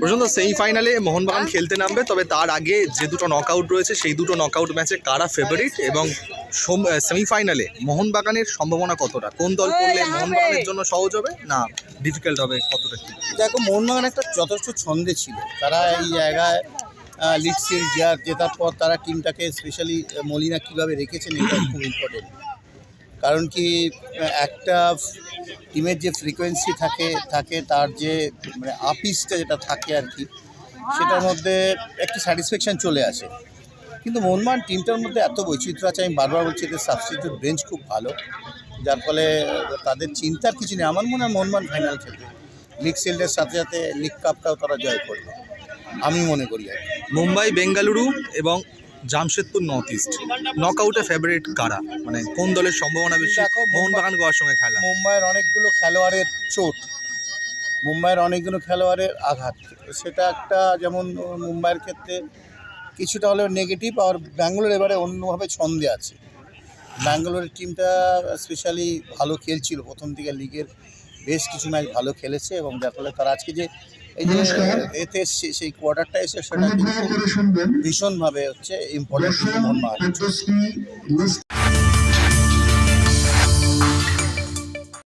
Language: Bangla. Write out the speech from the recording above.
প্রশান্ত সেমিফাইনালে মোহনবাগান খেলতে নামবে তবে তার আগে যে দুটো নকআউট রয়েছে সেই দুটো নকআউট ম্যাচে কারা ফেভারিট এবং সেমিফাইনালে মোহনবাগানের সম্ভাবনা কতটা? কোন দল করলে মোহনবাগানের জন্য সহজ হবে না ডিফিকাল্ট হবে কতটা? কি দেখো মোহনবাগান একটা যথেষ্ট ছন্দে ছিল। তারা এই জায়গায় লিগ সিরিজ জেতার পর তারা টিমটাকে স্পেশালি মলিনা কীভাবে রেখেছেন এটা খুব ইম্পর্টেন্ট কারণ কি একটা টিমের যে ফ্রিকোয়েন্সি থাকে থাকে তার যে মানে আপিসটা যেটা থাকে আর কি, সেটার মধ্যে একটি স্যাটিসফ্যাকশান চলে আসে। কিন্তু মোহনবাগান টিমটার মধ্যে এত বৈচিত্র্য আছে, আমি বারবার বলছি, এদের সাবস্টিটিউট বেঞ্চ খুব ভালো। যার ফলে তাদের চিন্তার কিছু নেই। আমার মনে হয় মোহনবাগান ফাইনাল খেলবে। লিগ শিল্ডের সাথে সাথে লিগ কাপটাও তারা জয় করবে। আমি মনে করি মুম্বাই, বেঙ্গালুরু এবং জামশেদপুর নর্থ ইস্ট নকআউটে ফেভারিট কারা? মানে কোন দলের সম্ভাবনা বেশি? মোহনবাগান গোয়ার সঙ্গে খেলা। মুম্বাইয়ের অনেকগুলো খেলোয়াড়ের চোট। মুম্বাইয়ের অনেকগুলো খেলোয়াড়ের আঘাত। সেটা একটা যেমন মুম্বাইয়ের ক্ষেত্রে কিছুটা হলেও নেগেটিভ আর ব্যাঙ্গালোর এবারে অন্যভাবে ছন্দে আছে। ব্যাঙ্গালোরের টিমটা স্পেশালি ভালো খেলছিল। প্রথম দিকে লিগের বেশ কিছু ম্যাচ ভালো খেলেছে এবং যার ফলে তারা আজকে যে এই যে এতে এসছে, সেই কোয়ার্টারটা এসে সেটা কিন্তু ভীষণভাবে হচ্ছে ইম্পর্টেন্ট